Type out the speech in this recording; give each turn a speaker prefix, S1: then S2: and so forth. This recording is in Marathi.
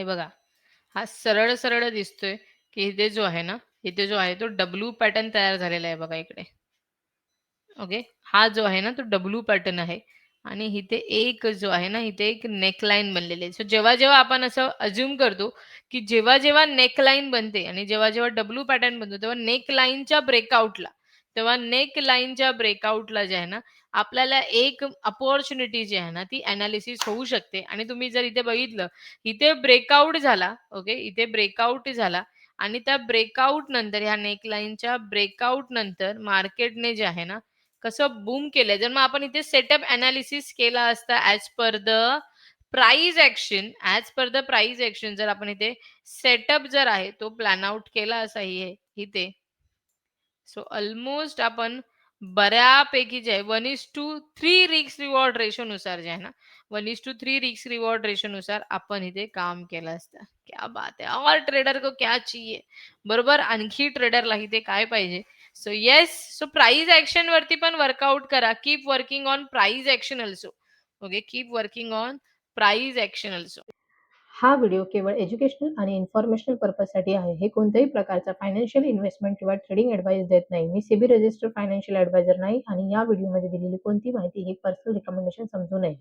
S1: हे बघा, हा सरळ-सरळ दिसतोय, की इथे जो आहे ना, इथे जो आहे तो डब्ल्यू पॅटर्न तयार झालेला आहे बघा इकडे. ओके. हा जो आहे ना, तो डब्ल्यू पॅटर्न आहे आणि इथे एक जो आहे ना, इथे एक नेकलाईन बनलेली आहे. सो जेव्हा-जेव्हा आपण असं अज्युम करतो, की जेव्हा-जेव्हा नेकलाईन बनते आणि जेव्हा-जेव्हा डब्ल्यू पॅटर्न बनतो, तेव्हा नेकलाईनच्या ब्रेकआउटला तेव्हा नेक लाईनच्या ब्रेकआउटला जे आहे ना, आपल्याला एक अपॉर्च्युनिटी जी आहे ना, ती एनालिसिस होऊ शकते आणि तुम्ही जर इथे बघितलं, इथे ब्रेकआउट झाला, ओके. इथे ब्रेकआउट झाला आणि त्या ब्रेकआउट नंतर ह्या नेकलाईनच्या ब्रेकआउट नंतर मार्केटने जे आहे ना, कसं बूम केलंय. जर मग आपण इथे सेटअप अनालिसिस केला असता as per the price action as per the price action जर आपण इथे सेटअप जर आहे तो प्लॅन आउट केला असा इथे. सो अल्मोस्ट आपण बऱ्यापैकी जे आहे 1:3 रिस्क रिवॉर्ड रेशोनुसार जे आहे ना, 1:3 रिस्क रिवॉर्ड रेशोनुसार आपण इथे काम केलं असतं. क्या बात है! और ट्रेडर को क्या चाहिए? बरोबर. आणखी ट्रेडरला इथे काय पाहिजे? सो येस, सो प्राइस एक्शनवरती पण वर्कआउट करा. Keep working on price action also. Okay. Keep working on price action also.
S2: हा व्हिडिओ केवळ एज्युकेशनल आणि इन्फॉर्मेशनल पर्पजसाठी आहे. हे कोणत्याही प्रकारचा फायनान्शियल इन्व्हेस्टमेंट किंवा ट्रेडिंग ॲडवाइस देत नाही. मी सेबी रजिस्टर्ड फायनान्शियल ॲडवायझर नाही आणि या व्हिडिओमध्ये दिलेली कोणती माहिती ही पर्सनल रिकमेंडेशन समजू नये.